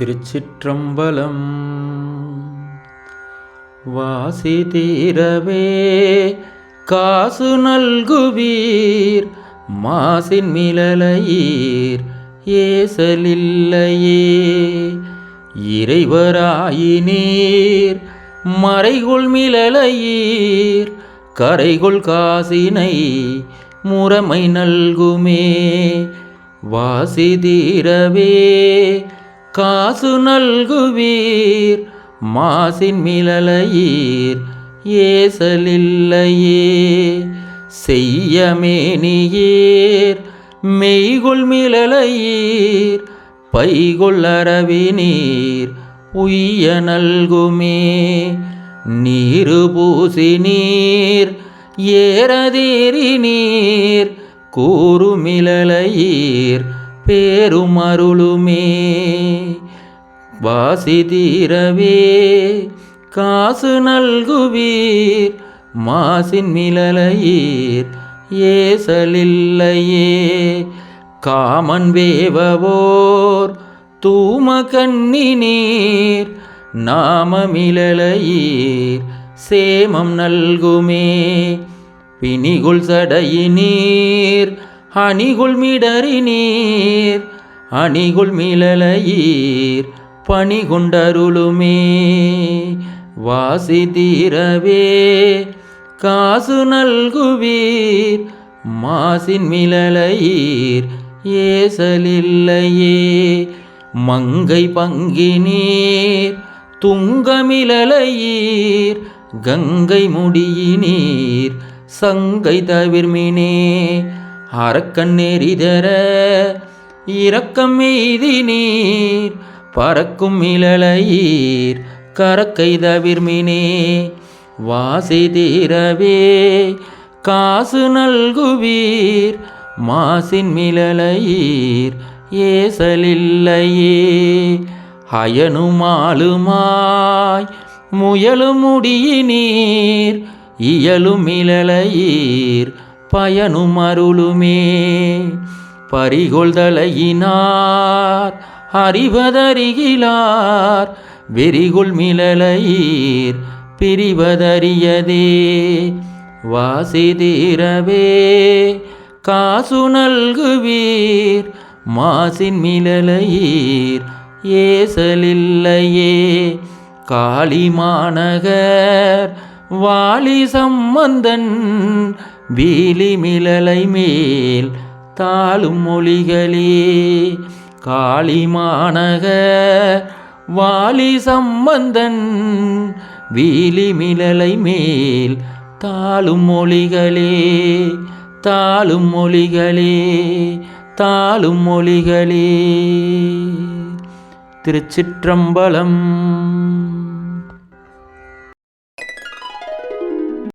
திருச்சிற்றம்பலம். வாசி தீரவே காசு நல்குவீர் மாசின் மிளலையீர் ஏசலில்லையே. இறைவராயினீர் மறைகுள் மிளலையீர் கரைகுள் காசினை முறைமை நல்குமே. வாசி தீரவே காசு நல்குவீர் மாசின் மிளலையீர் ஏசலில்லையே. செய்யமேனியேர் மெய்கொள் மிளலையீர் பைகுள் அரவினீர் உய்ய நல்குமே. நீரு பூசி நீர் ஏறதேறி நீர் கூறுமிளலையீர் பேருமருளுமே வாசி தீரவே காசு நல்குவீர் மாசின் மிளலையீர் ஏசலில்லையே. காமன் வேவவோர் தூம கண்ணினீர் நாமமிழலையீர் சேமம் நல்குமே. பிணிகுள் சடையினீர் அணிகுள் மீடறி நீர் அணிகுள் மீளலையீர் பணி கொண்டருளுமே வாசி தீரவே காசு நல்குவீர் மாசின் மிளலையீர் ஏசலில்லையே. மங்கை பங்கினீர் துங்கமிழலையீர் கங்கை முடியினீர் சங்கை தவிர்மினே. அறக்கண்ணேரிதர இரக்கம் எய்தி நீர் பறக்கும் இளலையீர் கரக்கை தவிர்மினே வாசி தீரவே காசு நல்குவீர் மாசின் மிளலையீர் ஏசலில்லையே. அயனுமாலுமாய் முயலும் முடியினீர் இயலும் இளலையீர் பயனும் அருளுமே. பறிகொள்தலையினார் அறிவதறிகிலார் வெறிகுள் மிளலையீர் பிரிவதறியதே. வாசிதீரவே காசு நல்குவீர் மாசின் மிளலையீர் ஏசலில்லையே. காளிமாநகர் வாலி சம்பந்தன் வீலி மிளலை மேல் தாளும் மொழிகளே. காளி வாலி சம்பந்தன் வீலி மிளலை மேல் தாளும் மொழிகளே. தாளும் மொழிகளே தாளும் மொழிகளே. திருச்சிற்றம்பலம்